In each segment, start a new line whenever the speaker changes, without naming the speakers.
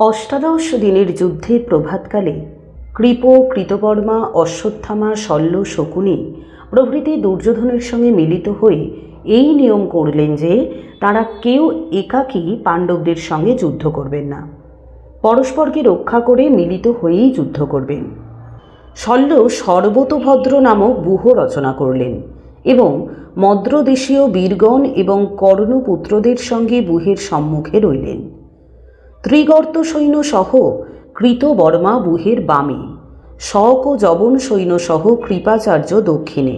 অষ্টাদশ দিনের যুদ্ধের প্রভাতকালে কৃপ, কৃতবর্মা, অশ্বত্থামা, শল্য, শকুনি প্রভৃতি দুর্যোধনের সঙ্গে মিলিত হয়ে এই নিয়ম করলেন যে তারা কেউ একাকী পাণ্ডবদের সঙ্গে যুদ্ধ করবেন না। পরস্পরকে রক্ষা করে মিলিত হয়েই যুদ্ধ করবেন। শল্য সর্বতভদ্র নামক ব্যূহ রচনা করলেন এবং মদ্রদেশীয় বীরগণ এবং কর্ণপুত্রদের সঙ্গে ব্যূহের সম্মুখে রইলেন। ত্রিগর্ত সৈন্য সহ কৃতবর্মা বুহের বামে শক ও জবন সৈন্য সহ কৃপাচার্য দক্ষিণে,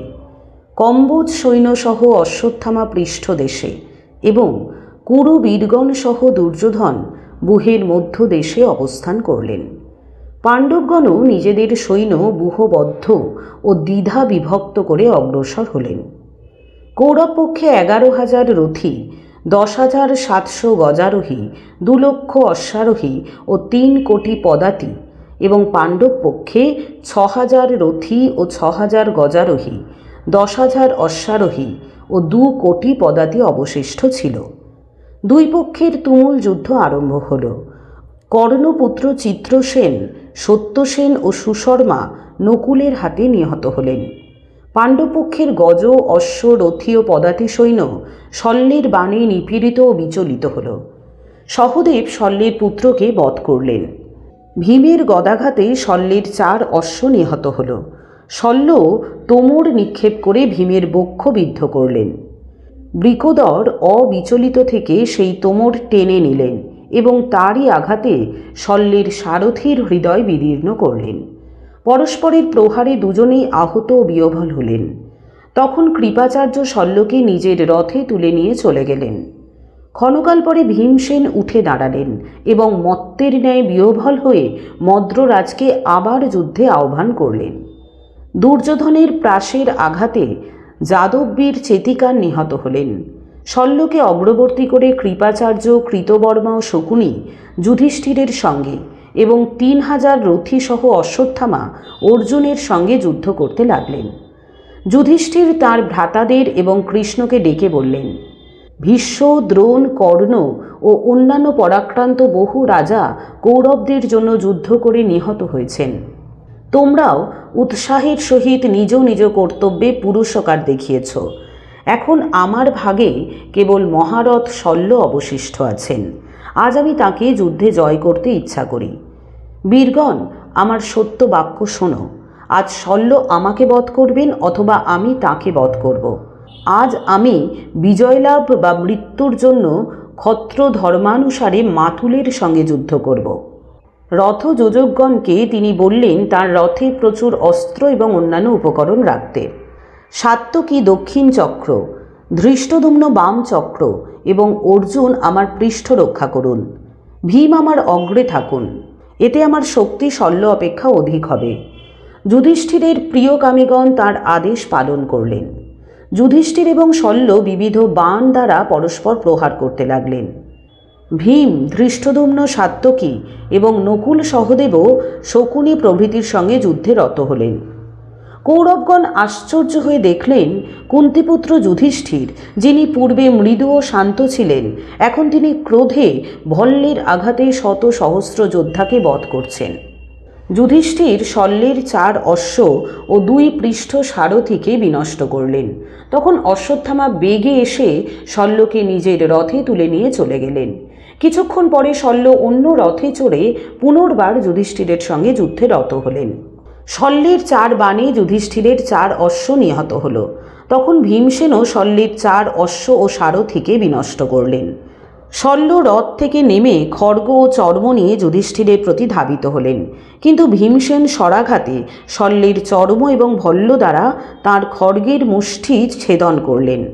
কম্বোজ সৈন্য সহ অশ্বত্থামা পৃষ্ঠদেশে এবং কুরু বীরগণ সহ দুর্যোধন বুহের মধ্য দেশে অবস্থান করলেন। পাণ্ডবগণও নিজেদের সৈন্য বুহবদ্ধ ও দ্বিধা বিভক্ত করে অগ্রসর হলেন। কৌরব পক্ষে এগারো হাজার রথী দশ হাজার সাতশো গজারোহী, দু লক্ষ অশ্বারোহী ও তিন কোটি পদাতি এবং পাণ্ডব পক্ষে ছ হাজার রথী ও ছ হাজার গজারোহী, দশ হাজার অশ্বারোহী ও দু কোটি পদাতি অবশিষ্ট ছিল। দুই পক্ষের তুমুল যুদ্ধ আরম্ভ হল। কর্ণপুত্র চিত্রসেন, সত্যসেন ও সুশর্মা নকুলের হাতে নিহত হলেন। পাণ্ডবপক্ষের গজ, অশ্ব, রথী ও পদাতি সৈন্য শল্যের বাণে নিপীড়িত ও বিচলিত হল। সহদেব শল্যের পুত্রকে বধ করলেন। ভীমের গদাঘাতে শল্যের চার অশ্ব নিহত হল। শল্য তোমর নিক্ষেপ করে ভীমের বক্ষ বিদ্ধ করলেন। বৃকদর অবিচলিত থেকে সেই তোমর টেনে নিলেন এবং তারই আঘাতে শল্যের সারথীর হৃদয় বিদীর্ণ করলেন। পরস্পরের প্রহারে দুজনেই আহত ও বিহ্বল হলেন। তখন কৃপাচার্য শল্যকে নিজের রথে তুলে নিয়ে চলে গেলেন। ক্ষণকাল পরে ভীমসেন উঠে দাঁড়ালেন এবং মত্তের ন্যায় বিহ্বল হয়ে মদ্ররাজকে আবার যুদ্ধে আহ্বান করলেন। দুর্যোধনের প্রাসের আঘাতে যাদববীর চেতিকার নিহত হলেন। শল্যকে অগ্রবর্তী করে কৃপাচার্য, কৃতবর্মা ও শকুনি যুধিষ্ঠিরের সঙ্গে এবং তিন হাজার রথীসহ অশ্বত্থামা অর্জুনের সঙ্গে যুদ্ধ করতে লাগলেন। যুধিষ্ঠির তার ভ্রাতাদের এবং কৃষ্ণকে ডেকে বললেন, ভীষ্ম, দ্রোণ, কর্ণ ও অন্যান্য পরাক্রান্ত বহু রাজা কৌরবদের জন্য যুদ্ধ করে নিহত হয়েছেন। তোমরাও উৎসাহের সহিত নিজ নিজ কর্তব্যে পুরুষকার দেখিয়েছ। এখন আমার ভাগে কেবল মহারথ শল্য অবশিষ্ট আছেন। আজ আমি তাকে যুদ্ধে জয় করতে ইচ্ছা করি। বীরগণ, আমার সত্য বাক্য শোনো। আজ শল্য আমাকে বধ করবেন অথবা আমি তাকে বধ করব। আজ আমি বিজয়লাভ বা মৃত্যুর জন্য ক্ষত্র ধর্মানুসারে মাতুলের সঙ্গে যুদ্ধ করব। রথ যোজকগণকে তিনি বললেন, তার রথে প্রচুর অস্ত্র এবং অন্যান্য উপকরণ রাখতে। সাত্য সাত্তকী দক্ষিণ চক্র? ধৃষ্টদুম্ন বাম চক্র এবং অর্জুন আমার পৃষ্ঠ রক্ষা করুন। ভীম আমার অগ্রে থাকুন। এতে আমার শক্তি শল্য অপেক্ষা অধিক হবে। যুধিষ্ঠিরের প্রিয় প্রিয়কামীগণ তার আদেশ পালন করলেন। যুধিষ্ঠির এবং শল্য বিবিধ বান দ্বারা পরস্পর প্রহার করতে লাগলেন। ভীম, ধৃষ্টদুম্ন সাত্যকী এবং নকুল সহদেবও শকুনি প্রভৃতির সঙ্গে যুদ্ধে রত হলেন। কৌরবগণ আশ্চর্য হয়ে দেখলেন কুন্তিপুত্র যুধিষ্ঠির, যিনি পূর্বে মৃদু ও শান্ত ছিলেন, এখন তিনি ক্রোধে ভল্লের আঘাতে শত সহস্র যোদ্ধাকে বধ করছেন। যুধিষ্ঠির শল্যের চার অশ্ব ও দুই পৃষ্ঠ সারথীকে বিনষ্ট করলেন। তখন অশ্বত্থামা বেগে এসে শল্যকে নিজের রথে তুলে নিয়ে চলে গেলেন। কিছুক্ষণ পরে শল্য অন্য রথে চড়ে পুনর্বার যুধিষ্ঠিরের সঙ্গে যুদ্ধে রত হলেন। শল্যের চার বাণে যুধিষ্ঠিরের চার অশ্ব নিহত হল। তখন ভীমসেনও শল্যের চার অশ্ব ও সারথীকে বিনষ্ট করলেন। শল্য রথ থেকে নেমে খড়গ ও চর্ম নিয়ে যুধিষ্ঠিরের প্রতি ধাবিত হলেন। কিন্তু ভীমসেন সরাঘাতে শল্যের চর্ম এবং ভল্ল দ্বারা তাঁর খড়গের মুষ্টি ছেদন করলেন।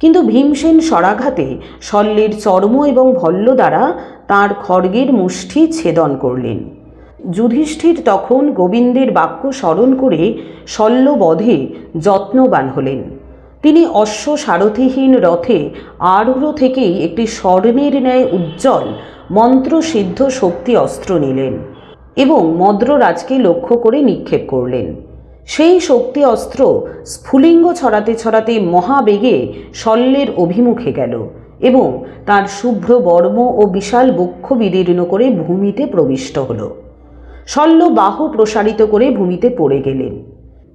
কিন্তু ভীমসেন সরাঘাতে শল্যের চর্ম এবং ভল্ল দ্বারা তাঁর খড়গের মুষ্টি ছেদন করলেন। যুধিষ্ঠির তখন গোবিন্দের বাক্য স্মরণ করে শল্যবধে যত্নবান হলেন। তিনি অশ্ব সারথিহীন রথে আরূঢ় থেকেই একটি স্বর্ণের ন্যায় উজ্জ্বল মন্ত্রসিদ্ধ শক্তি অস্ত্র নিলেন এবং মদ্ররাজকে লক্ষ্য করে নিক্ষেপ করলেন। সেই শক্তি অস্ত্র স্ফুলিঙ্গ ছড়াতে ছড়াতে মহাবেগে শল্যের অভিমুখে গেল এবং তার শুভ্র বর্ম ও বিশাল বক্ষ বিদীর্ণ করে ভূমিতে প্রবিষ্ট হল। শল্য বাহু প্রসারিত করে ভূমিতে পড়ে গেলেন।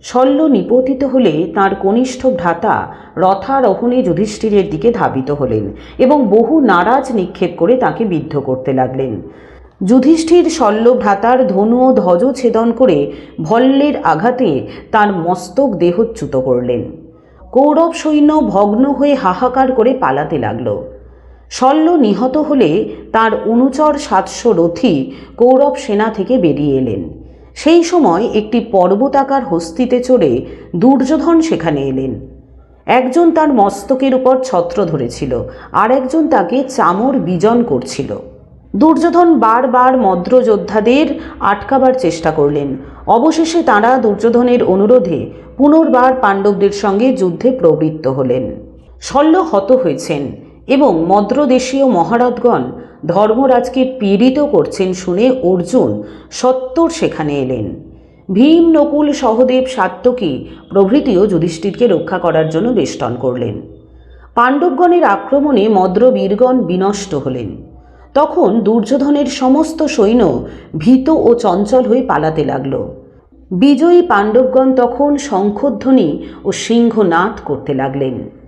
শল্য নিপতিত হলে তার কনিষ্ঠ ভ্রাতা রথারোহণে যুধিষ্ঠিরের দিকে ধাবিত হলেন এবং বহু নারাজ নিক্ষেপ করে তাকে বিদ্ধ করতে লাগলেন। যুধিষ্ঠির শল্য ভ্রাতার ধনু ও ধ্বজ ছেদন করে ভল্লের আঘাতে তার মস্তক দেহচ্যুত করলেন। কৌরব সৈন্য ভগ্ন হয়ে হাহাকার করে পালাতে লাগল। শল্য নিহত হলে তার অনুচর সাতশো রথী কৌরব সেনা থেকে বেরিয়ে এলেন। সেই সময় একটি পর্বতাকার হস্তিতে চড়ে দুর্যোধন সেখানে এলেন। একজন তার মস্তকের উপর ছত্র ধরেছিল আর একজন তাকে চামর বিজন করছিল। দুর্যোধন বারবার মদ্র যোদ্ধাদের আটকাবার চেষ্টা করলেন। অবশেষে তাঁরা দুর্যোধনের অনুরোধে পুনর্বার পাণ্ডবদের সঙ্গে যুদ্ধে প্রবৃত্ত হলেন। শল্য হত হয়েছেন। এবং মদ্রদেশীয় মহারথগণ ধর্মরাজকে পীড়িত করছেন শুনে অর্জুন সত্তর সেখানে এলেন। ভীম নকুল সহদেব সাত্যকী প্রভৃতিও যুধিষ্ঠিরকে রক্ষা করার জন্য বেষ্টন করলেন। পাণ্ডবগণের আক্রমণে মদ্র বীরগণ বিনষ্ট হলেন। তখন দুর্যোধনের সমস্ত সৈন্য ভীত ও চঞ্চল হয়ে পালাতে লাগল। বিজয়ী পাণ্ডবগণ তখন শঙ্খধ্বনি ও সিংহনাদ করতে লাগলেন।